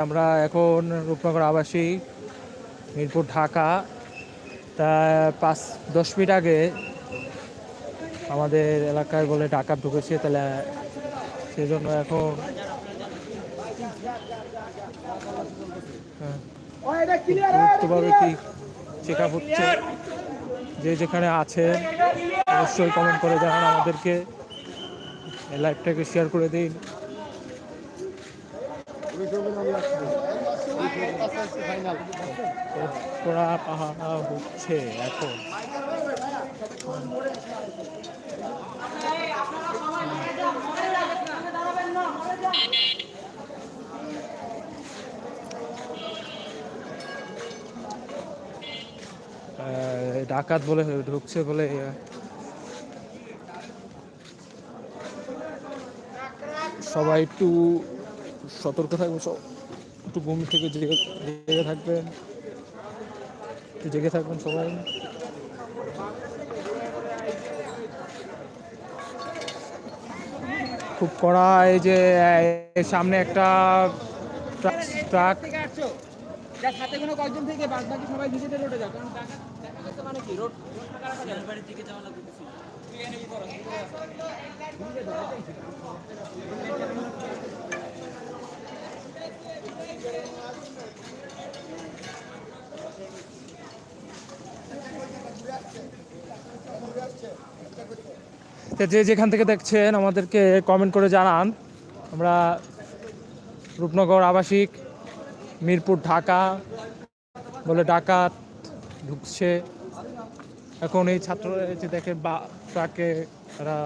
আমরা এখন রূপনগর আবাসিক মিরপুর ঢাকা। তা পাঁচ দশ মিনিট আগে আমাদের এলাকায় বলে ডাকাত ঢুকেছে তাহলে সেই জন্য এখন হ্যাঁ, চেক আপ হচ্ছে? যে যেখানে আছেন অবশ্যই কমেন্ট করে জানান আমাদেরকে। লাইভটাকে শেয়ার করে দিন। পোড়া পাহাড়া হচ্ছে এখন। ডাকাত বলে ঢুকছে বলে সবাই একটু সতর্ক থাকবে সব একটু ঘুম থেকে জেগে জেগে থাকবেন। একটু জেগে থাকবেন সবাই। খুব কড়া এই যে সামনে একটা ট্রাক ট্রাক। যার সাথে কোনো কয়েকজন থেকে বাদ বাকি সবাই নিজেদের রোডে যাও কারণ দেখা যাচ্ছে মানে কি? রোড দিকে যাওয়া লাগবে তো যে যেখান থেকে দেখছেন, আমাদেরকে কমেন্ট করে জানান। আমরা রূপনগর আবাসিক, মিরপুর ঢাকা বলে ডাকাত ঢুকছে। এখন এই ছাত্র যে দেখে বা, ট্রাকে তারা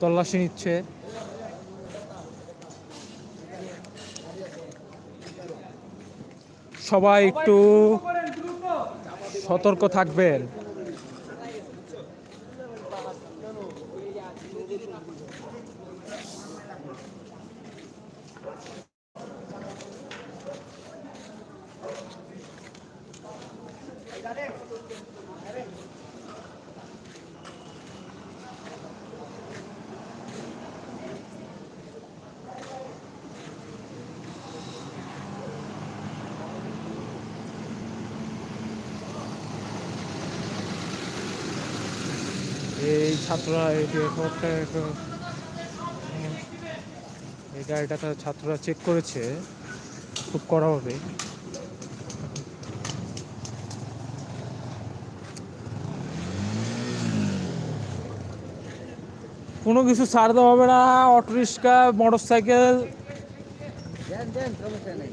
তল্লাশি নিচ্ছে। সবাই একটু সতর্ক থাকবেন। এই ছাত্ররা, এই খবরটা এই গাড়িটা তো ছাত্ররা চেক করেছে, খুব কড়া হবে কোনো কিছু ছাড় দেওয়া হবে না অটো রিক্সা মোটর সাইকেল দেন দেন সমস্যা নেই